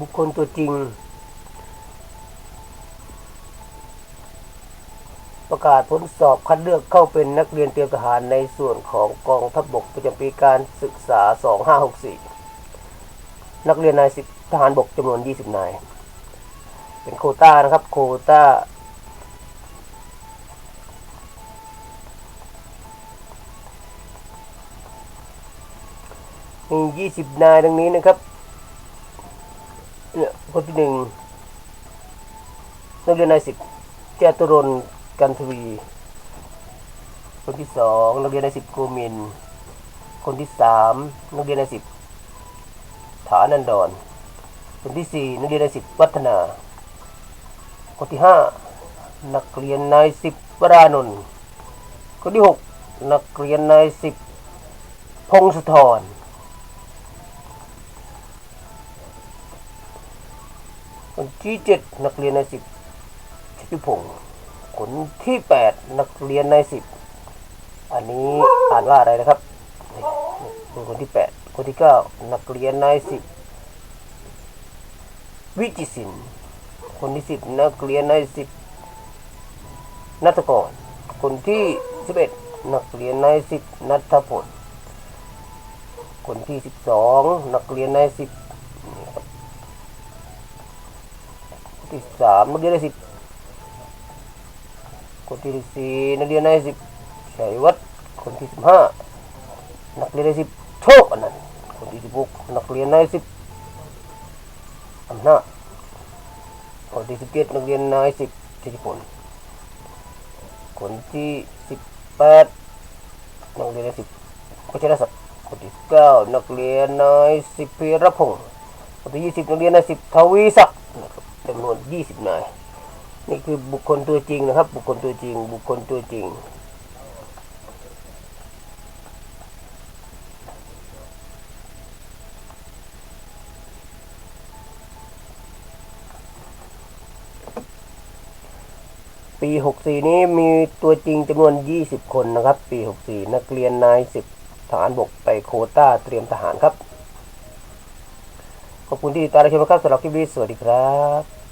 บุคคลตัวจริง ประกาศผลสอบคัดเลือกเข้าเป็นนักเรียนเตรียมทหารในส่วนของกองทัพบกประจำปีการศึกษา 2564 นักเรียนนายสิบทหารบกจำนวน 20 นาย เป็นโคต้านะครับ โคต้ามี20 นายดังนี้นะครับ เนี่ยคนที่หนึ่งนักเรียนนายสิบเจตุรนกันทวี คนที่สองนักเรียนนายสิบโกมิน คนที่สามนักเรียนนายสิบฐานันดร คนที่สี่นักเรียนนายสิบวัฒนา คนที่ห้านักเรียนนายสิบวรานนท์คนที่หกนักเรียนนายสิบพงศธร คนที่เจ็ดนักเรียนในสิบชิพงศ์คนที่แปดนักเรียนในสิบอันนี้อ่านว่าอะไรนะครับคนที่แปดคนที่เก้านักเรียนในสิบวิจิสินคนที่สิบนักเรียนในสิบนัทกร คนที่สิบเอ็ดนักเรียนในสิบนัทพลคนที่สิบสองนักเรียนในสิบ ที่สามนักเรียนในสิบคนที่สี่นักเรียนในสิบชัยวัฒน์คนที่สิบห้านักเรียนในสิบโชคอันนั้นคนที่สิบหกนักเรียนในสิบอำนาจคนที่สิบเจ็ดนักเรียนในสิบทิติพลคนที่สิบแปดนักเรียนในสิบพัชรศักดิ์คนที่สิบเก้านักเรียนในสิบพีรพงศ์คนที่ยี่สิบนักเรียนในสิบทวีศักดิ์ จำนวน 20นายนี่คือบุคคลตัวจริงนะครับ บุคคลตัวจริง บุคคลตัวจริง ปี 64 นี้มีตัวจริงจำนวน 20 คนนะครับ ปี 64 นักเรียนนาย10ทหารบกไปโคต้าเตรียมทหารครับ ขอบคุณที่ติดตามรับชมครับสำหรับคลิปนี้สวัสดีครับ